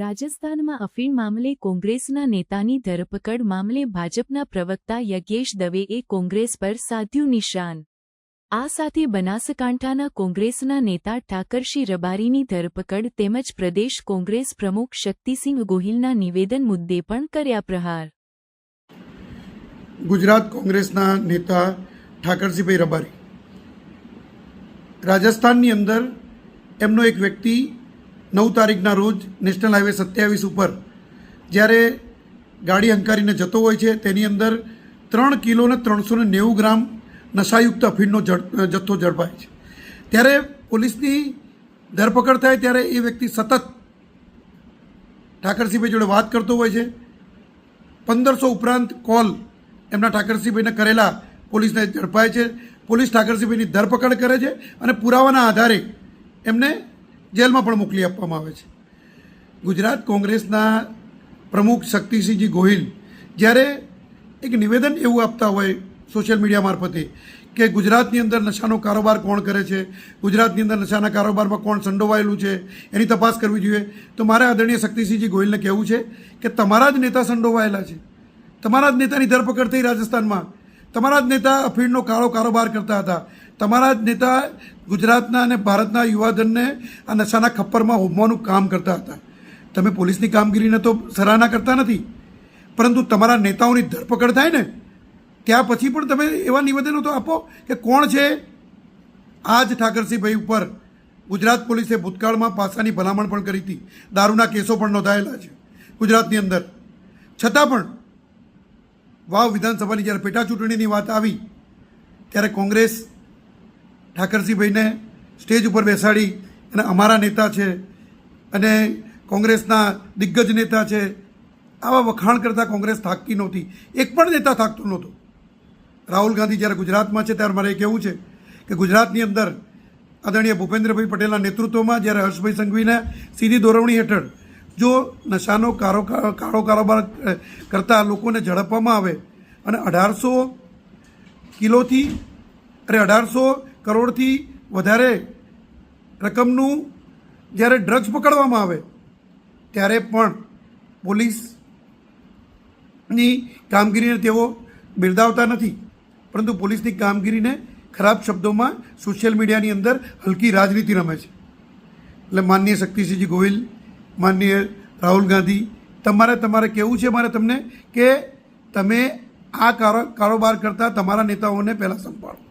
રાજસ્થાનમાં અફીણ મામલે કોંગ્રેસના નેતાની ધરપકડ મામલે ભાજપના પ્રવક્તા યજ્ઞેશ દવેએ કોંગ્રેસ પર સાધ્યું નિશાન. આ સાથે બનાસકાંઠાના કોંગ્રેસના નેતા ઠાકરશી રબારીની ધરપકડ તેમજ પ્રદેશ કોંગ્રેસ પ્રમુખ શક્તિસિંહ ગોહિલના નિવેદન મુદ્દે પણ કર્યા પ્રહાર. ગુજરાત કોંગ્રેસના નેતા ઠાકરસિંહભાઈ રબારી. રાજસ્થાનની અંદર એમનો એક વ્યક્તિ નવ તારીખના રોજ નેશનલ હાઈવે સત્યાવીસ ઉપર જ્યારે ગાડી હંકારીને જતો હોય છે, તેની અંદર ત્રણ કિલો ને ત્રણસો ને નેવું ગ્રામ નશાયુક્ત અફીણનો જથ્થો ઝડપાય છે. ત્યારે પોલીસની ધરપકડ થાય ત્યારે એ વ્યક્તિ સતત ઠાકરસિંહભાઈ જોડે વાત કરતો હોય છે. પંદરસો ઉપરાંત કોલ એમના ઠાકરસિંહભાઈને કરેલા પોલીસને ઝડપાય છે. પોલીસ ઠાકરસિંહભાઈની ધરપકડ કરે છે અને પુરાવાના આધારે એમને જેલમાં પણ મોકલી આપવામાં આવે છે. ગુજરાત કોંગ્રેસના પ્રમુખ શક્તિસિંહજી ગોહિલ જ્યારે એક નિવેદન એવું આપતા હોય સોશિયલ મીડિયા મારફતે કે ગુજરાતની અંદર નશાનો કારોબાર કોણ કરે છે, ગુજરાતની અંદર નશાના કારોબારમાં કોણ સંડોવાયેલું છે, એની તપાસ કરવી જોઈએ. તો મારે આદરણીય શક્તિસિંહજી ગોહિલને કહેવું છે કે તમારા જ નેતા સંડોવાયેલા છે. તમારા જ નેતાની ધરપકડ થઈ રાજસ્થાનમાં. તમારા જ નેતા અફીણનો કાળો કારોબાર કરતા હતા. તમારા જ નેતા ગુજરાતના અને ભારતના યુવાધનને આ નશાના ખપ્પરમાં હોમવાનું કામ કરતા હતા. તમે પોલીસની કામગીરીને તો સરાહના કરતા નથી. પરંતુ તમારા નેતાઓની ધરપકડ થાય ને, ત્યાં પછી પણ તમે એવા નિવેદનો તો આપો કે કોણ છે? આ જ ઠાકરસિંહભાઈ ઉપર ગુજરાત પોલીસે ભૂતકાળમાં પાસાની ભલામણ પણ કરી હતી. દારૂના કેસો પણ નોંધાયેલા છે ગુજરાતની અંદર. છતાં પણ વાવ વિધાનસભાની જ્યારે પેટા ચૂંટણીની વાત આવી, ત્યારે કોંગ્રેસ ઠાકરસિંહભાઈને સ્ટેજ ઉપર બેસાડી અને અમારા નેતા છે અને કોંગ્રેસના દિગ્ગજ નેતા છે, આવા વખાણ કરતાં કોંગ્રેસ થાકતી નહોતી. એક પણ નેતા થાકતો નહોતો. રાહુલ ગાંધી જ્યારે ગુજરાતમાં છે, ત્યારે મારે કહેવું છે કે ગુજરાતની અંદર આદરણીય ભૂપેન્દ્રભાઈ પટેલના નેતૃત્વમાં જ્યારે હર્ષભાઈ સંઘવીને સીધી દોરવણી હેઠળ જો નશાનો કારો કાળો કારોબાર કરતા લોકોને ઝડપવામાં આવે અને અઢારસો કિલોથી, અરે અઢારસો કરોડથી વધારે રકમનું જ્યારે ડ્રગ્સ પકડવામાં આવે, ત્યારે પણ પોલીસની કામગીરીને તેઓ બિરદાવતા નથી. પરંતુ પોલીસની કામગીરીને ખરાબ શબ્દોમાં સોશિયલ મીડિયાની અંદર હલકી રાજનીતિ રમે છે. એટલે માનનીય શક્તિસિંહજી ગોહિલ, માનનીય રાહુલ ગાંધી, તમારે તમારે કહેવું છે મારે તમને કે તમે આ કારો કારોબાર કરતાં તમારા નેતાઓને પહેલાં સંભાળો.